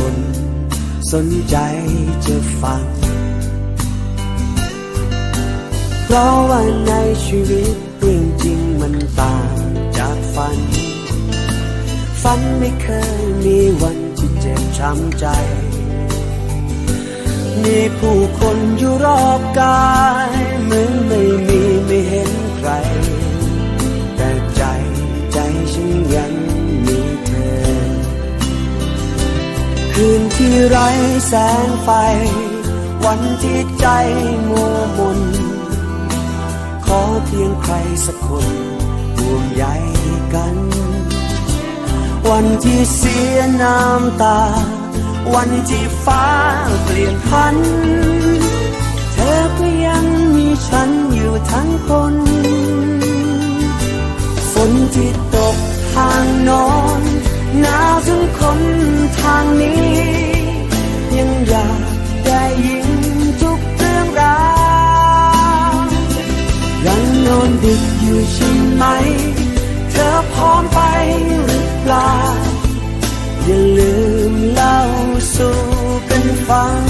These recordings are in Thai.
คนสนใจจะฟัง เพราะว่าในชีวิตเรื่องจริงมันต่างจากฝัน ฝันไม่เคยมีวันที่เจ็บช้ำใจ มีผู้คนอยู่รอบกายเหมือนไม่ ที่ไร้แสงไฟ วันที่ใจมัวมน ขอเพียงใครสักคนห่วงใยกัน วันที่เสียน้ำตา วันที่ฟ้าเปลี่ยนพัน เธอก็ยังมีฉันอยู่ทั้งคนฝนที่ตกทางนอนหนาวถึงคนทางนี้ อยากได้ยินทุกเรื่องราวยังนอนดึกอยู่ใช่ไหม เธอพร้อมไปหรือเปล่า อย่าลืมเล่าสู่กันฟัง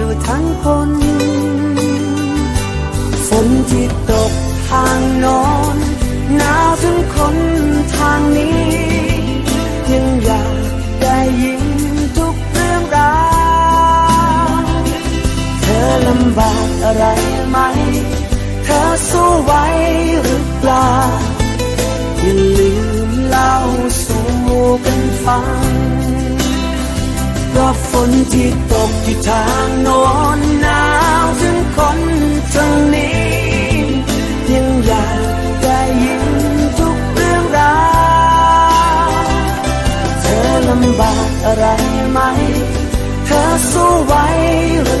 ู่ อะไรไหม เธอสู้ไหวหรือเปล่า อย่าลืมเล่าสู่กันฟังเพราะฝนที่ตกที่ทางโน้นหนาวถึงคนทางนี้ ยังอยากได้ยินทุกเรื่องราวเธอลำบากอะไรไหม เธอสู้ไหวหรือ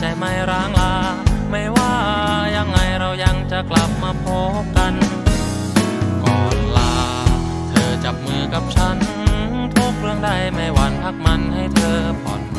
ใจไม่ร้างลา ไม่ว่ายังไงเรายังจะกลับมาพบกัน ก่อนลา เธอจับมือกับฉัน ทุกเรื่องได้ไม่หวั่นพักมันให้เธอผ่อน